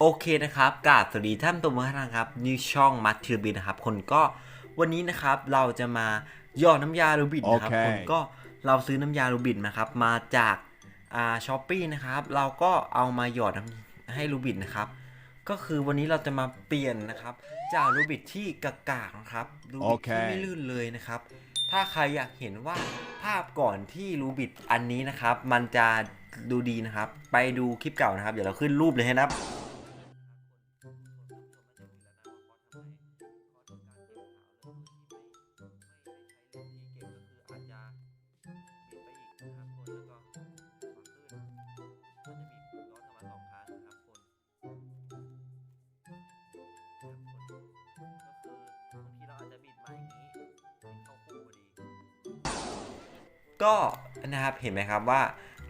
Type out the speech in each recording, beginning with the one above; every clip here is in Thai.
โอเคนะครับกราบสวัสดีท่านตัวมือท่านครับนี่ช่องมัทเทอร์บินนะครับ คนก็วันนี้นะครับเราจะมาหยอดน้ำยาลูบิดนะครับโอเคคนก็เราซื้อน้ำยาลูบิดนะครับ มาจากอ่าช้อปปี้นะครับ เราก็เอามาหยอดน้ำให้ลูบิดนะครับ ก็คือวันนี้เราจะมาเปลี่ยนนะครับ จากลูบิดที่กากากๆนะครับลูบิดที่โอเคไม่ลื่นเลยนะครับ ถ้าใครอยากเห็นว่าภาพก่อนที่รูบิดอันนี้นะครับ มันจะดูดีนะครับ ไปดูคลิปเก่านะครับ เดี๋ยวเราขึ้นรูปเลยให้นะครับ ก็นะครับเห็นไหมครับว่า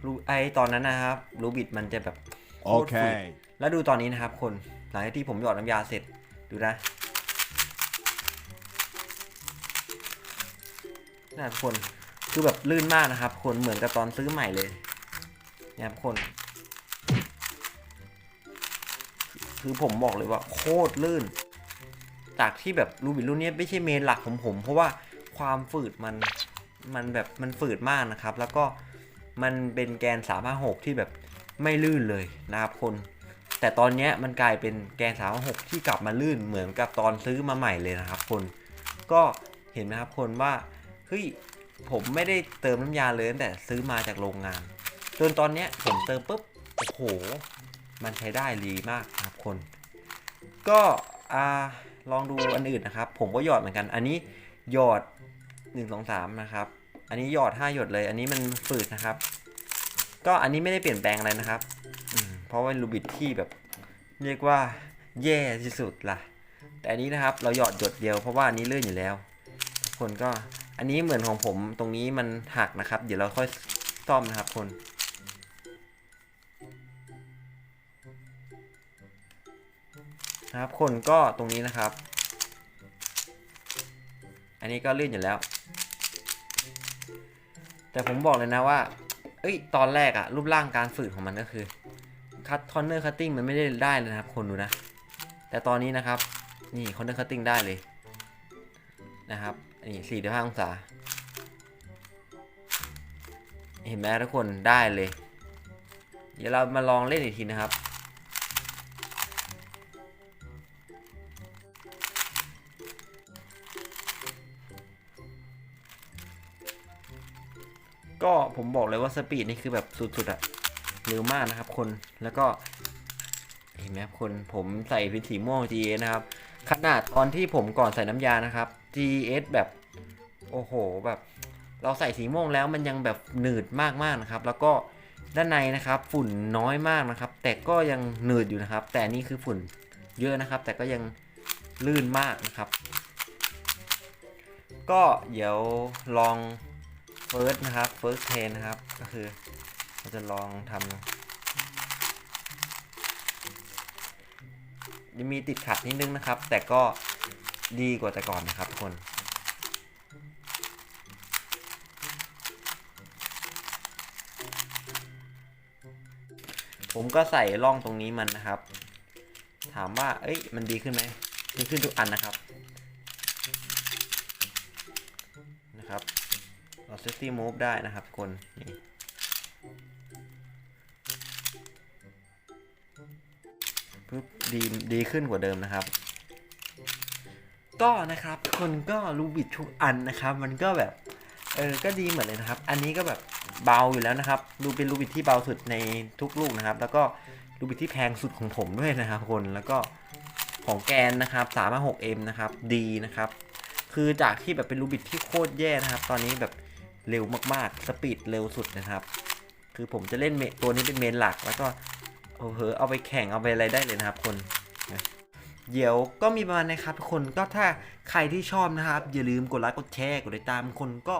รูไอตอนนั้นนะครับรูบิดมันจะแบบโคตรฝืด Okay. แล้วดูตอนนี้นะครับคนหลังจากที่ผมหยอดน้ำยาเสร็จดูนะนะครับคนคือแบบลื่นมากนะครับ คนเหมือนกับตอนซื้อใหม่เลยนะครับคน คือผมบอกเลยว่าโคตรลื่น จากที่แบบรูบิดรุ่นนี้ไม่ใช่เมนหลักของผม เพราะว่าความฝืดมัน มันแบบมันฝืดมากนะครับ แล้วก็มันเป็นแกน 356 ที่แบบไม่ลื่นเลยนะครับคน แต่ตอนเนี้ยมันกลายเป็นแกน 356 ที่กลับมาลื่นเหมือนกับตอนซื้อมาใหม่เลยนะครับคน ก็เห็นไหมครับคนว่าเฮ้ยผมไม่ได้เติมน้ำยาเลยตั้งแต่ซื้อมาจากโรงงาน จนตอนเนี้ยผมเติมปุ๊บโอ้โห มันใช้ได้ดีมากนะครับคน ก็อ่าลองดูอันอื่นนะครับ ผมก็หยอดเหมือนกัน อันนี้หยอด 1 2 3 นะครับ อันนี้หยอด5หยดเลย อันนี้มันฝืดนะครับ ก็อันนี้ไม่ได้เปลี่ยนแปลงอะไรนะครับ เพราะว่าลูบิดที่แบบเรียกว่าแย่ที่สุดล่ะ แต่อันนี้นะครับเราหยอดหยดเดียวเพราะว่าอันนี้ลื่อนอยู่แล้ว ทุกคนก็อันนี้เหมือนของผมตรงนี้มันหักนะครับ เดี๋ยวเราค่อยซ่อมนะครับคนนะครับคนก็ตรงนี้นะครับ อันนี้ก็ลื่นอยู่แล้ว แต่ผมบอกเลยนะว่า เอ้ย ตอนแรกอะรูปร่างการฝืดของมันก็คือคัตคอนเนอร์คัตติ้งมันไม่ได้ได้เลยนะครับคนดูนะ แต่ตอนนี้นะครับ นี่คอนเนอร์คัตติ้งได้เลยนะครับ นี่สี่ห้าองศา เห็นไหมทุกคนได้เลย เดี๋ยวเรามาลองเล่นอีกทีนะครับ ก็ผมบอกเลยว่าสปีดนี่คือแบบสุดๆอะเร็วมากนะครับคนแล้วก็เห็นไหมครับคนผมใส่เป็นสีม่วง GS นะครับ ขนาดตอนที่ผมก่อนใส่น้ำยานะครับ GS แบบโอ้โหแบบ เราใส่สีม่วงแล้วมันยังแบบหนืดมากๆนะครับ แล้วก็ด้านในนะครับ ฝุ่นน้อยมากนะครับ แต่ก็ยังหนืดอยู่นะครับ แต่นี่คือฝุ่นเยอะนะครับ แต่ก็ยังลื่นมากนะครับ ก็เดี๋ยวลอง first นะครับ first train นะครับ ก็คือเราจะลองทำยังมีติดขัดนิดนึงนะครับ แต่ก็ดีกว่าแต่ก่อนนะครับทุกคนผมก็ใส่ร่องตรงนี้มันนะครับ ถามว่า เอ้ย มันดีขึ้นไหมดีขึ้นทุกอันนะครับ safety move ได้นะครับกคนนี่ปุ๊บดีดีขึ้นกว่าเดิมนะครับ ก็นะครับคนก็รูบิดทุกอันนะครับ มันก็แบบเออก็ดีเหมือนเลยนะครับ อันนี้ก็แบบเบาอยู่แล้วนะครับดูเป็นรูบิดที่เบาสุดในทุกลูกนะครับ แล้วก็รูบิดที่แพงสุดของผมด้วยนะครับคนแล้วก็ของแกนนะครับ 356M นะครับดีนะครับ คือจากที่แบบเป็นรูบิดที่โคตรแย่นะครับ ตอนนี้แบบ เร็วมากๆ สปีดเร็วสุดนะครับ คือผมจะเล่นเมตัวนี้เป็นเมนหลัก แล้วก็โอ้โหเอาไปแข่งเอาไปอะไรได้เลยนะครับคนเดี๋ยวก็มีประมาณนะครับทุกคนก็ถ้าใครที่ชอบนะครับ อย่าลืมกดไลค์กดแชร์กดติดตามคนก็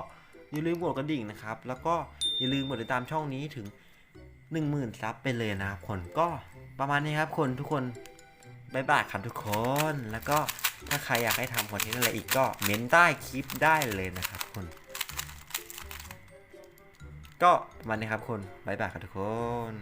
อย่าลืมกดกระดิ่งนะครับ แล้วก็อย่าลืมกดติดตามช่องนี้ถึง 10,000ซับไปเลยนะครับคนก็ประมาณนี้ครับคนทุกคนบายบายครับทุกคน แล้วก็ถ้าใครอยากให้ทำคอนเทนต์อะไรอีกก็เม้นใต้คลิปได้เลยนะครับคน ก็มันนี้ครับคนบ๊ายบายครับทุกคน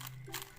Thank you.